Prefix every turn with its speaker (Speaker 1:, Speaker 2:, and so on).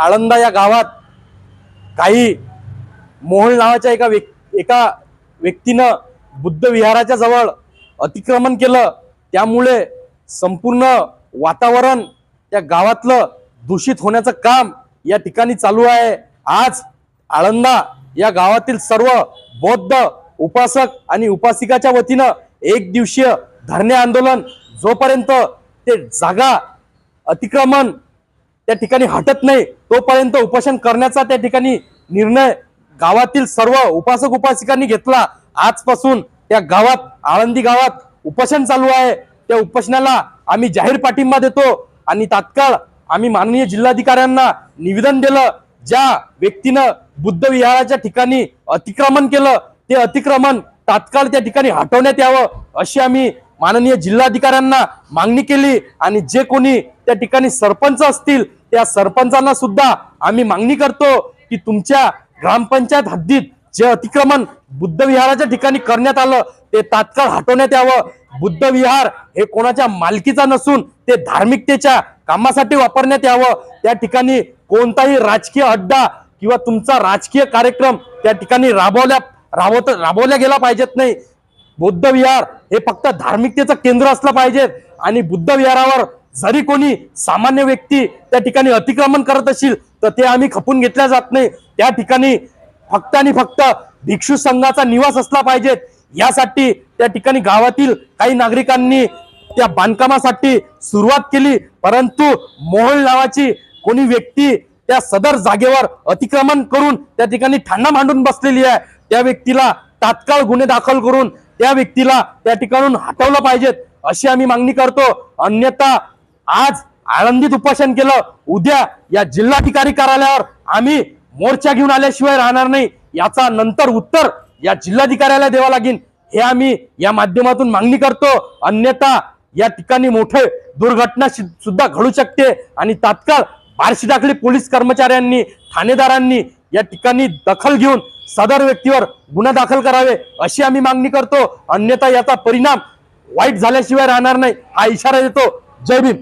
Speaker 1: आळंदा या गावात काही मोहोळ नावाच्या एका व्यक् एका व्यक्तीनं बुद्ध विहाराच्या जवळ अतिक्रमण केलं. त्यामुळे संपूर्ण वातावरण त्या गावातलं दूषित होण्याचं काम या ठिकाणी चालू आहे. आज आळंदा या गावातील सर्व बौद्ध उपासक आणि उपासिकाच्या वतीनं एक दिवसीय धरणे आंदोलन जोपर्यंत ते जागा अतिक्रमण त्या ठिकाणी हटत नाही. तोपर्यंत उपोषण करण्याचा त्या ठिकाणी निर्णय गावातील सर्व उपासक उपासिकांनी घेतला. आजपासून त्या गावात आळंदी गावात उपोषण चालू आहे. त्या उपोषणाला आम्ही जाहीर पाठिंबा देतो आणि तात्काळ आम्ही माननीय जिल्हाधिकाऱ्यांना निवेदन दिलं. ज्या व्यक्तीनं बुद्ध विहाराच्या ठिकाणी अतिक्रमण केलं ते अतिक्रमण तात्काळ त्या ठिकाणी हटवण्यात यावं अशी आम्ही माननीय जिल्हाधिकाऱ्यांना मागणी केली. आणि जे कोणी त्या ठिकाणी सरपंच असतील त्या सरपंचांना सुद्धा आम्ही मागणी करतो की तुमच्या ग्रामपंचायत हद्दीत जे अतिक्रमण बुद्ध विहाराच्या ठिकाणी करण्यात आलं ते तात्काळ हटवण्यात यावं. बुद्ध विहार हे कोणाच्या मालकीचा नसून ते धार्मिकतेच्या कामासाठी वापरण्यात यावं. त्या ठिकाणी कोणताही राजकीय अड्डा किंवा तुमचा राजकीय कार्यक्रम त्या ठिकाणी राबवल्या राबवत राबवल्या गेला पाहिजेत नाही. बुद्ध विहार हे फक्त धार्मिकतेचं केंद्र असलं पाहिजे आणि बुद्ध विहारावर जरी कोणी सामान्य व्यक्ती त्या ठिकाणी अतिक्रमण करत असेल तर ते आम्ही खपून घेतल्या जात नाही. त्या ठिकाणी फक्त आणि फक्त भिक्षू संघाचा निवास असला पाहिजेत यासाठी त्या ठिकाणी गावातील काही नागरिकांनी त्या बांधकामासाठी सुरुवात केली. परंतु मोहळ नावाची कोणी व्यक्ती त्या सदर जागेवर अतिक्रमण करून त्या ठिकाणी ठाणा मांडून बसलेली आहे. त्या व्यक्तीला तात्काळ गुन्हे दाखल करून त्या व्यक्तीला त्या ठिकाणून हटवलं पाहिजेत अशी आम्ही मागणी करतो. अन्यथा आज आळंदीत उपोषण केलं. उद्या या जिल्हाधिकारी कार्यालयावर आम्ही मोर्चा घेऊन आल्याशिवाय राहणार नाही. याचा नंतर उत्तर या जिल्हाधिकाऱ्याला द्यावा लागेल. हे आम्ही या माध्यमातून मागणी करतो. अन्यथा या ठिकाणी मोठे दुर्घटना सुद्धा घडू शकते. आणि तात्काळ बारशी टाकली पोलीस कर्मचाऱ्यांनी ठाणेदारांनी या ठिकाणी दखल घेऊन सदर व्यक्तीवर गुन्हा दाखल करावे अशी आम्ही मागणी करतो. अन्यथा याचा परिणाम वाईट झाल्याशिवाय राहणार नाही. हा इशारा देतो. जय भीम.